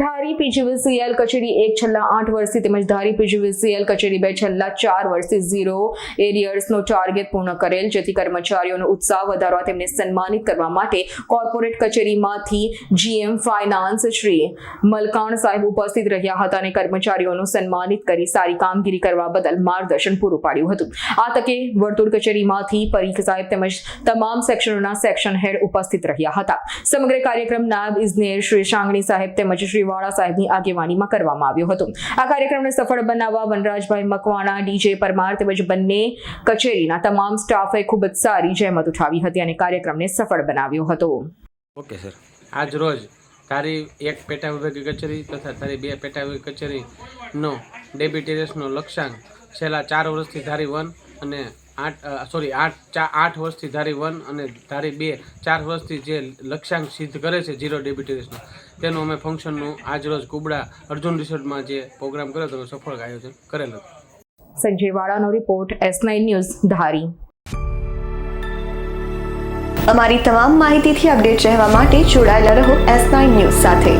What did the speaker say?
ધારી PGVCL કચેરી એક છેલ્લા આઠ વર્ષથી તેમજ ધારી પીજીવીસીએલ કચેરી બે છેલ્લા ચાર વર્ષથી ઝીરો એરિયર્સનો ટાર્ગેટ પૂર્ણ કરેલ, જેથી કર્મચારીઓનો ઉત્સાહ વધારવા તેમને સન્માનિત કરવા માટે corporate કચેરીમાંથી G M finance Shri Malkan સાહેબ ઉપસ્થિત રહ્યા હતા અને કર્મચારીઓનું સન્માનિત કરી સારી કામગીરી કરવા બદલ માર્ગદર્શન પૂરું પાડ્યું હતું. આ તકે વર્તુળ કચેરીમાંથી પરીખ સાહેબ તેમજ તમામ સેક્શનોના સેક્શન હેડ ઉપસ્થિત રહ્યા હતા. સમગ્ર કાર્યક્રમ નાયબ ઇજનેર શ્રી શાંગણી સાહેબ તેમજ શ્રી વાળા સાહેબની આગેવાનીમાં કરવામાં આવ્યો હતો. આ કાર્યક્રમને સફળ બનાવવા વનરાજભાઈ મકવાણા ડીજે પરમાર તેમજ બંને કચેરીના તમામ સ્ટાફે ખૂબ જ સારી જહેમત ઉઠાવી હતી અને કાર્યક્રમને સફળ બનાવ્યો હતો. Okay sir. આજ રોજ તારી એક પેટા વિભાગીય કચેરી તથા તારી બે પેટા વિભાગીય કચેરીનો ડેબિટેરિયસનો લક્ષ્યાંક છેલ્લા ચાર વર્ષથી ધારી વન અને આઠ સોરી આઠ ચા આઠ વર્ષથી ધારી વન અને ધારી બે ચાર વર્ષથી જે લક્ષ્યાંક સિદ્ધ કરે છે ઝીરો ડેબિટેરિયસનો તેનું અમે ફંક્શનનું આજરોજ કુબડા અર્જુન રિસોર્ટમાં જે પ્રોગ્રામ કર્યો હતો સફળ આયોજન કરેલ. હતું Sanjay વાળાનો report S nine news Dhari. અમારી તમામ માહિતીથી અપડેટ રહેવા માટે જોડાયેલા રહો એસ નાઇન ન્યૂઝ સાથે.